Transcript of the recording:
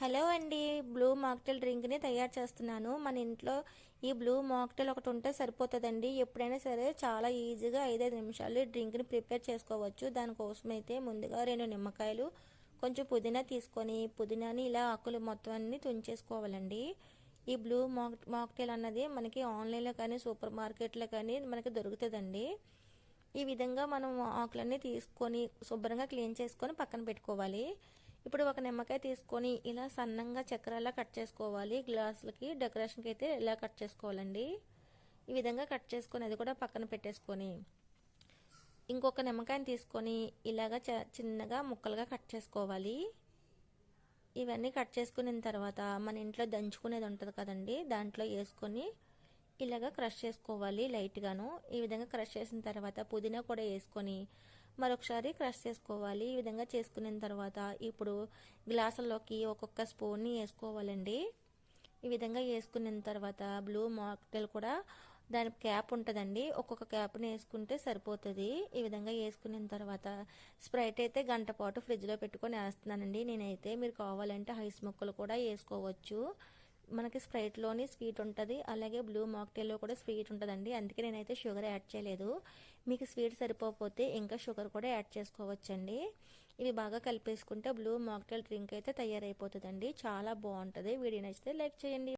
Hello అండి blue మాక్టెల్ డ్రింక్ని తయారు చేస్తున్నాను. మన ఇంట్లో ఈ బ్లూ మాక్టెల్ ఒకటి ఉంటే సరిపోతుందండి. ఎప్పుడైనా సరే చాలా ఈజీగా ఐదైదు నిమిషాలు డ్రింక్ని ప్రిపేర్ చేసుకోవచ్చు. దానికోసం అయితే ముందుగా రెండు నిమ్మకాయలు కొంచెం పుదీనా తీసుకొని పుదీనాని ఇలా ఆకులు మొత్తం అన్ని తుంచేసుకోవాలండి. ఈ బ్లూ మాక్ మాక్టెల్ అన్నది మనకి ఆన్లైన్లో కానీ సూపర్ మార్కెట్లో కానీ మనకి దొరుకుతుందండి. ఈ విధంగా మనం ఆకులన్నీ తీసుకొని శుభ్రంగా క్లీన్ చేసుకొని పక్కన పెట్టుకోవాలి. ఇప్పుడు ఒక నిమ్మకాయ తీసుకొని ఇలా సన్నంగా చక్రాలా కట్ చేసుకోవాలి. గ్లాసులకి డెకరేషన్కి అయితే ఇలా కట్ చేసుకోవాలండి? ఈ విధంగా కట్ చేసుకొని అది కూడా పక్కన పెట్టేసుకొని ఇంకొక నిమ్మకాయని తీసుకొని ఇలాగా చిన్నగా ముక్కలుగా కట్ చేసుకోవాలి. ఇవన్నీ కట్ చేసుకున్న తర్వాత మన ఇంట్లో దంచుకునేది ఉంటుంది కదండి దాంట్లో వేసుకొని ఇలాగ క్రష్ చేసుకోవాలి లైట్గాను. ఈ విధంగా క్రష్ చేసిన తర్వాత పుదీనా కూడా వేసుకొని మరొకసారి క్రష్ చేసుకోవాలి. ఈ విధంగా చేసుకున్న తర్వాత ఇప్పుడు గ్లాసుల్లోకి ఒక్కొక్క స్పూన్ని వేసుకోవాలండి. ఈ విధంగా వేసుకున్న తర్వాత బ్లూ మాక్టైల్ కూడా దాని క్యాప్ ఉంటుందండి. ఒక్కొక్క క్యాప్ని వేసుకుంటే సరిపోతుంది. ఈ విధంగా వేసుకున్న తర్వాత స్ప్రైట్ అయితే గంట పాటు ఫ్రిడ్జ్లో పెట్టుకొని వేస్తున్నానండి. నేనైతే మీరు కావాలంటే హైస్ ముక్కలు కూడా వేసుకోవచ్చు. మనకి స్ప్రైట్లోని స్వీట్ ఉంటుంది. అలాగే బ్లూ మాక్టైల్లో కూడా స్వీట్ ఉంటుందండి. అందుకే నేనైతే షుగర్ యాడ్ చేయలేదు. మీకు స్వీట్ సరిపోతే ఇంకా షుగర్ కూడా యాడ్ చేసుకోవచ్చండి. ఇవి బాగా కలిపేసుకుంటే బ్లూ మాక్టైల్ డ్రింక్ అయితే తయారైపోతుందండి. చాలా బాగుంటుంది. వీడియో నచ్చితే లైక్ చేయండి.